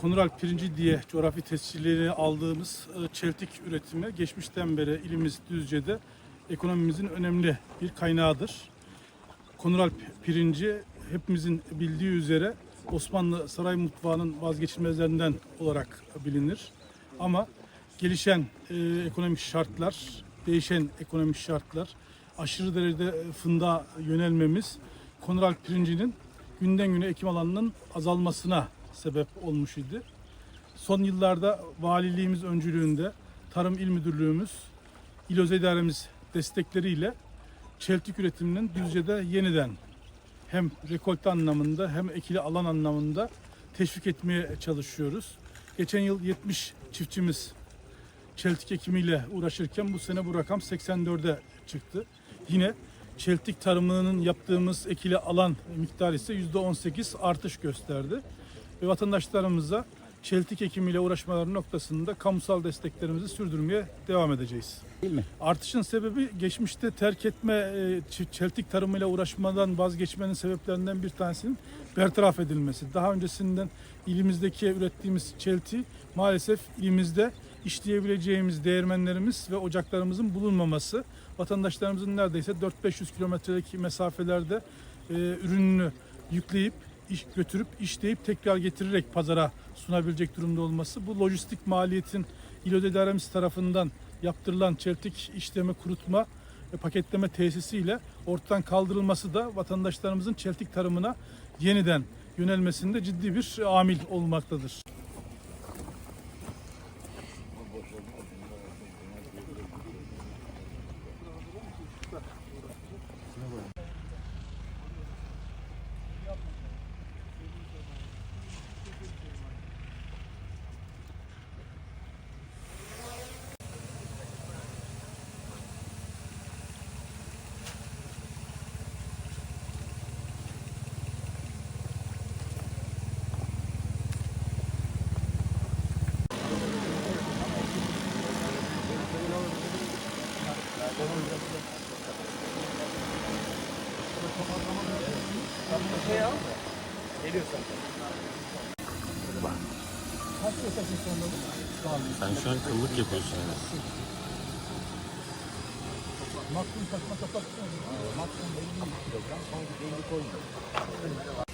Konural pirinci diye coğrafi tescillerini aldığımız e, çeltik üretimi geçmişten beri ilimiz Düzce'de ekonomimizin önemli bir kaynağıdır. Konural pirinci hepimizin bildiği üzere Osmanlı saray mutfağının vazgeçilmezlerinden olarak bilinir. Ama gelişen e, ekonomik şartlar, değişen ekonomik şartlar, aşırı derecede fındığa yönelmemiz konural pirincinin günden güne ekim alanının azalmasına sebep olmuş idi. Son yıllarda valiliğimiz öncülüğünde Tarım İl Müdürlüğümüz, İl Özel İdaremiz destekleriyle çeltik üretiminin Düzce'de yeniden hem rekolte anlamında hem ekili alan anlamında teşvik etmeye çalışıyoruz. Geçen yıl 70 çiftçimiz çeltik ekimiyle uğraşırken bu sene bu rakam 84'e çıktı. Yine çeltik tarımının yaptığımız ekili alan miktarı ise %18 artış gösterdi. Ve vatandaşlarımıza çeltik ekimiyle uğraşmaları noktasında kamusal desteklerimizi sürdürmeye devam edeceğiz. Değil mi? Artışın sebebi geçmişte terk etme, e, çeltik tarımıyla uğraşmadan vazgeçmenin sebeplerinden bir tanesinin bertaraf edilmesi. Daha öncesinden ilimizdeki ürettiğimiz çelti maalesef ilimizde işleyebileceğimiz değirmenlerimiz ve ocaklarımızın bulunmaması. Vatandaşlarımızın neredeyse 4-500 kilometrelik mesafelerde e, ürününü yükleyip iş götürüp işleyip tekrar getirerek pazara sunabilecek durumda olması. Bu lojistik maliyetin İl Özel İdaremiz tarafından yaptırılan çeltik işleme, kurutma ve paketleme tesisiyle ortadan kaldırılması da vatandaşlarımızın çeltik tarımına yeniden yönelmesinde ciddi bir amil olmaktadır. Sen şu an kıllık yapıyorsun yani. Maksimum takma kapak Maksimum 50 kilogram, son 50 koymuyor.